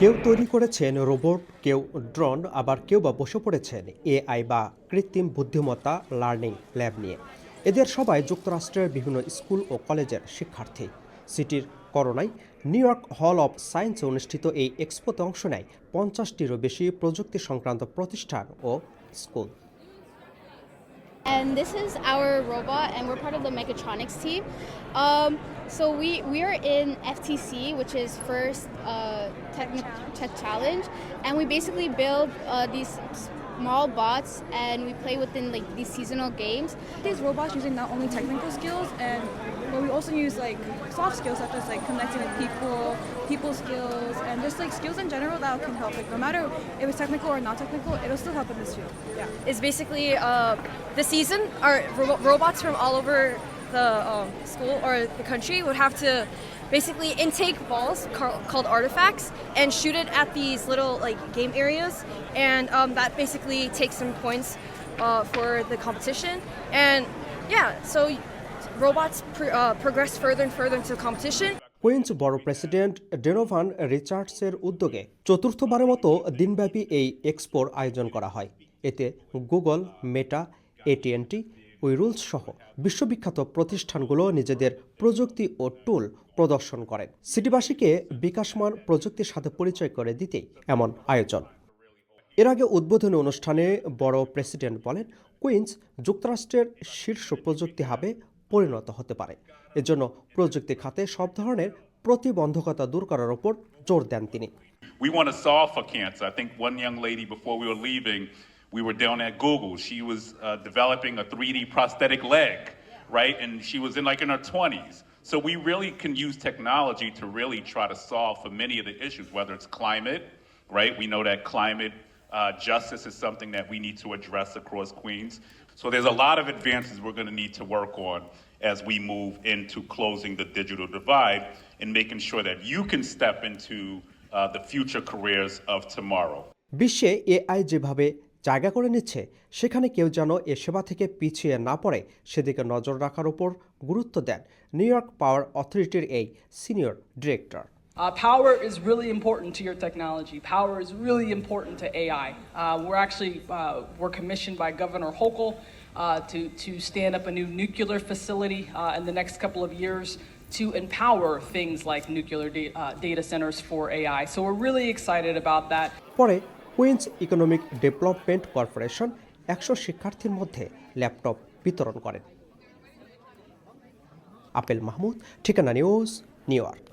কেউ তৈরি করেছেন রোবট কেউ ড্রোন আবার কেউ বা বসে পড়েছেন এআই বা কৃত্রিম বুদ্ধিমত্তা লার্নিং ল্যাব নিয়ে। এদের সবাই যুক্তরাষ্ট্রের বিভিন্ন স্কুল ও কলেজের শিক্ষার্থী। সিটির করোনায় নিউ ইয়র্ক হল অব সায়েন্সে অনুষ্ঠিত এই এক্সপোতে অংশ নেয় পঞ্চাশটিরও বেশি প্রযুক্তি সংক্রান্ত প্রতিষ্ঠান ও school. And this is our robot, and we're part of the mechatronics team. Um, so we we are in FTC, which is First uh, Tech, Tech Challenge, and we basically build uh, these small bots, and we play within like these seasonal games. These robots using not only technical skills and but we also use like soft skills such as like connecting with people, people skills, and just like skills in general that can help. Like no matter if it's technical or not technical, it'll still help in this field. Yeah. it's basically uh, the season our ro- robots from all over the um, school or the country would have to basically intake balls ca- called artifacts and shoot it at these little like game areas and um, that basically takes some points uh, for the competition and yeah so robots pr- uh, progress further and further into the competition Queens borough president Donovan রিচার্ডসের উদ্যোগে চতুর্থবারের মতো দিনব্যাপী এই এক্সপোর আয়োজন করা হয় এতে Google মেটা এটিএনটি উইরুলস সহ বিশ্ববিখ্যাত প্রতিষ্ঠানগুলো নিজেদের প্রযুক্তি ও টুল প্রদর্শন করেন সিটিবাসীকে বিকাশমান প্রযুক্তির সাথে পরিচয় করে দিতেই এমন আয়োজন। এর আগে উদ্বোধনী অনুষ্ঠানে বড় প্রেসিডেন্ট বলেন কুইন্স যুক্তরাষ্ট্রের শীর্ষ প্রযুক্তি হাবে পরিণত হতে পারে। এজন্য প্রযুক্তি খাতে সব ধরনের প্রতিবন্ধকতা দূর করার ওপর জোর দেন তিনি। We want to solve for cancer. I think one young lady before we were leaving, we were down at Google. She was uh, developing a 3D prosthetic leg, right? And she was in like in her 20s. So we really can use technology to really try to solve for many of the issues, whether it's climate, right? We know that climate uh, justice is something that we need to address across Queens. So there's a lot of advances we're going to need to work on as we move into closing the digital divide and making sure that you can step into uh, the future careers of tomorrow. বিশ্বে AI যেভাবে জায়গা করে নিচ্ছে সেখানে কেউ যেন এ সেবা থেকে পিছিয়ে না পড়ে সেদিকে নজর রাখার উপর গুরুত্ব দেন নিউ ইয়র্ক পাওয়ার অথরিটির এই senior director Uh, power is really important to your technology. Power is really important to AI. Uh, we're actually uh, we're commissioned by Governor Hochul uh, to to stand up a new nuclear facility uh, in the next couple of years to empower things like nuclear da- uh, data centers for AI. So we're really excited about that. পরে Queens economic development corporation একশো শিক্ষার্থীর মধ্যে laptop বিতরণ করেন। Apple Mahmud, ঠিকানা news, new York.